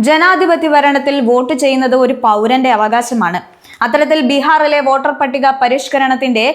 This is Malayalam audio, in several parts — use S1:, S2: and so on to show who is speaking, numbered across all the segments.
S1: ജനാധിപത്യ ഭരണത്തിൽ വോട്ട് ചെയ്യുന്നത് ഒരു പൗരന്റെ അവകാശമാണ്. അത്തരത്തിൽ ബീഹാറിലെ വോട്ടർ പട്ടിക പരിഷ്കരണത്തിന്റെ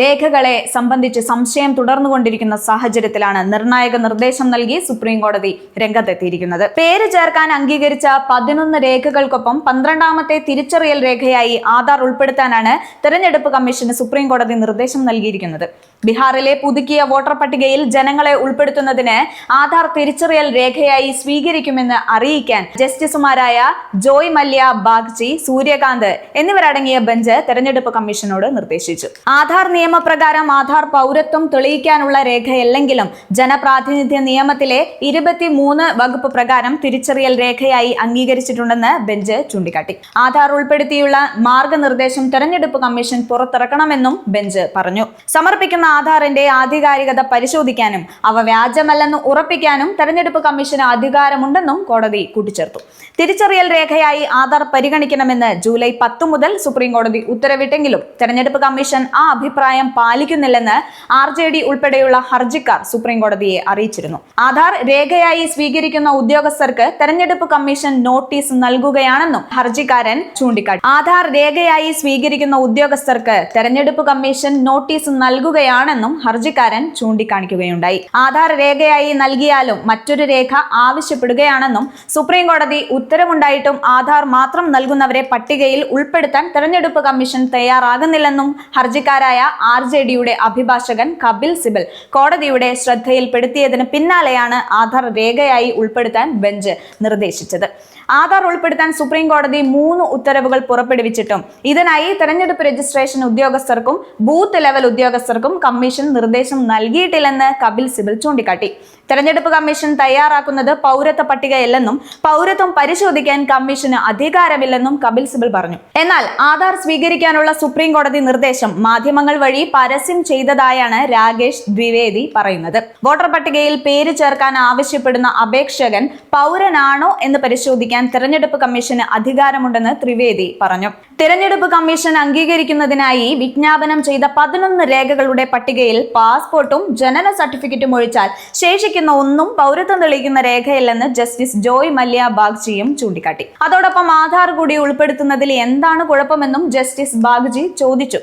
S1: രേഖകളെ സംബന്ധിച്ച് സംശയം തുടർന്നുകൊണ്ടിരിക്കുന്ന സാഹചര്യത്തിലാണ് നിർണായക നിർദ്ദേശം നൽകി സുപ്രീം കോടതി രംഗത്തെത്തിയിരിക്കുന്നത്. പേര് ചേർക്കാൻ അംഗീകരിച്ച പതിനൊന്ന് രേഖകൾക്കൊപ്പം പന്ത്രണ്ടാമത്തെ തിരിച്ചറിയൽ രേഖയായി ആധാർ ഉൾപ്പെടുത്താനാണ് തെരഞ്ഞെടുപ്പ് കമ്മീഷന് സുപ്രീം കോടതി നിർദ്ദേശം നൽകിയിരിക്കുന്നത്. ബീഹാറിലെ പുതുക്കിയ വോട്ടർ പട്ടികയിൽ ജനങ്ങളെ ഉൾപ്പെടുത്തുന്നതിന് ആധാർ തിരിച്ചറിയൽ രേഖയായി സ്വീകരിക്കുമെന്ന് അറിയിക്കാൻ ജസ്റ്റിസുമാരായ ജോയ് മല്യ ബാഗ്ജി സൂര്യകാന്ത് എന്നിവരടങ്ങിയ ബെഞ്ച് തെരഞ്ഞെടുപ്പ് കമ്മീഷനോട് നിർദ്ദേശിച്ചു. ആധാർ നിയമപ്രകാരം ആധാർ പൗരത്വം തെളിയിക്കാനുള്ള രേഖയല്ലെങ്കിലും ജനപ്രാതിനിധ്യ നിയമത്തിലെ ഇരുപത്തിമൂന്ന് വകുപ്പ് പ്രകാരം തിരിച്ചറിയൽ രേഖയായി അംഗീകരിച്ചിട്ടുണ്ടെന്ന് ബെഞ്ച് ചൂണ്ടിക്കാട്ടി. ആധാർ ഉൾപ്പെടുത്തിയുള്ള മാർഗനിർദ്ദേശം തെരഞ്ഞെടുപ്പ് കമ്മീഷൻ പുറത്തിറക്കണമെന്നും ബെഞ്ച് പറഞ്ഞു. സമർപ്പിക്കുന്ന ആധാറിന്റെ ആധികാരികത പരിശോധിക്കാനും അവ വ്യാജമല്ലെന്ന് ഉറപ്പിക്കാനും തെരഞ്ഞെടുപ്പ് കമ്മീഷന് അധികാരമുണ്ടെന്നും കോടതി കൂട്ടിച്ചേർത്തു. തിരിച്ചറിയൽ രേഖയായി ആധാർ പരിഗണിക്കണമെന്ന് ജൂലൈ പത്ത് മുതൽ സുപ്രീം കോടതി ഉത്തരവിട്ടെങ്കിലും തെരഞ്ഞെടുപ്പ് കമ്മീഷൻ ആ അഭിപ്രായം പാലിക്കുന്നില്ലെന്ന് ആർ ജെ ഡി ഉൾപ്പെടെയുള്ള ഹർജിക്കാർ സുപ്രീം കോടതിയെ അറിയിച്ചിരുന്നു. ആധാർ രേഖയായി സ്വീകരിക്കുന്ന ഉദ്യോഗസ്ഥർക്ക് തെരഞ്ഞെടുപ്പ് കമ്മീഷൻ നോട്ടീസ് നൽകുകയാണെന്നും ഹർജിക്കാരൻ ചൂണ്ടിക്കാട്ടി. ആധാർ രേഖയായി സ്വീകരിക്കുന്ന ഉദ്യോഗസ്ഥർക്ക് തെരഞ്ഞെടുപ്പ് കമ്മീഷൻ നോട്ടീസ് നൽകുകയാണെന്നും ഹർജിക്കാരൻ ചൂണ്ടിക്കാണിക്കുകയുണ്ടായി. ആധാർ രേഖയായി നൽകിയാലും മറ്റൊരു രേഖ ആവശ്യപ്പെടുകയാണെന്നും സുപ്രീം കോടതി ഉത്തരവുണ്ടായിട്ടും ആധാർ മാത്രം നൽകുന്നവരെ പട്ടികയിൽ ഉൾപ്പെടുത്താൻ തെരഞ്ഞെടുപ്പ് കമ്മീഷൻ തയ്യാറാകുന്നില്ലെന്നും ഹർജിക്കാരായ ആർ ജെ ഡിയുടെ അഭിഭാഷകൻ കപിൽ സിബൽ കോടതിയുടെ ശ്രദ്ധയിൽപ്പെടുത്തിയതിന് പിന്നാലെയാണ് ആധാർ രേഖയായി ഉൾപ്പെടുത്താൻ ബെഞ്ച് നിർദ്ദേശിച്ചത്. ആധാർ ഉൾപ്പെടുത്താൻ സുപ്രീം കോടതി മൂന്ന് ഉത്തരവുകൾ പുറപ്പെടുവിച്ചിട്ടും ഇതിനായി തെരഞ്ഞെടുപ്പ് രജിസ്ട്രേഷൻ ഉദ്യോഗസ്ഥർക്കും ബൂത്ത് ലെവൽ ഉദ്യോഗസ്ഥർക്കും കമ്മീഷൻ നിർദ്ദേശം നൽകിയിട്ടില്ലെന്ന് കപിൽ സിബൽ ചൂണ്ടിക്കാട്ടി. തെരഞ്ഞെടുപ്പ് കമ്മീഷൻ തയ്യാറാക്കുന്നത് പൗരത്വ പട്ടികയല്ലെന്നും പൗരത്വം പരിശോധിക്കാൻ കമ്മീഷന് അധികാരമില്ലെന്നും കപിൽ സിബൽ പറഞ്ഞു. എന്നാൽ ആധാർ സ്വീകരിക്കാനുള്ള സുപ്രീം കോടതി നിർദ്ദേശം മാധ്യമങ്ങൾ വഴി പരസ്യം ചെയ്തതായാണ് രാകേഷ് ദ്വിവേദി പറയുന്നത്. വോട്ടർ പട്ടികയിൽ പേര് ചേർക്കാൻ ആവശ്യപ്പെടുന്ന അപേക്ഷകൻ പൗരനാണോ എന്ന് പരിശോധിക്കാൻ തെരഞ്ഞെടുപ്പ് കമ്മീഷന് അധികാരമുണ്ടെന്ന് ത്രിവേദി പറഞ്ഞു. തെരഞ്ഞെടുപ്പ് കമ്മീഷൻ അംഗീകരിക്കുന്നതിനായി വിജ്ഞാപനം ചെയ്ത പതിനൊന്ന് രേഖകളുടെ പട്ടികയിൽ പാസ്പോർട്ടും ജനന സർട്ടിഫിക്കറ്റും ഒഴിച്ചാൽ ശേഷിക്കുന്ന ഒന്നും പൗരത്വം തെളിയിക്കുന്ന രേഖയല്ലെന്ന് ജസ്റ്റിസ് ജോയ് മല്യ ബാഗ്ജിയും ചൂണ്ടിക്കാട്ടി. അതോടൊപ്പം ആധാർ കൂടി ഉൾപ്പെടുത്തുന്നതിൽ എന്താണ് കുഴപ്പമെന്നും ജസ്റ്റിസ് ബാഗ്ജി ചോദിച്ചു.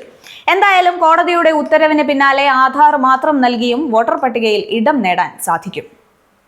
S1: എന്തായാലും കോടതിയുടെ ഉത്തരവിന് പിന്നാലെ ആധാർ മാത്രം നൽകിയും വോട്ടർ പട്ടികയിൽ ഇടം നേടാൻ സാധിക്കും.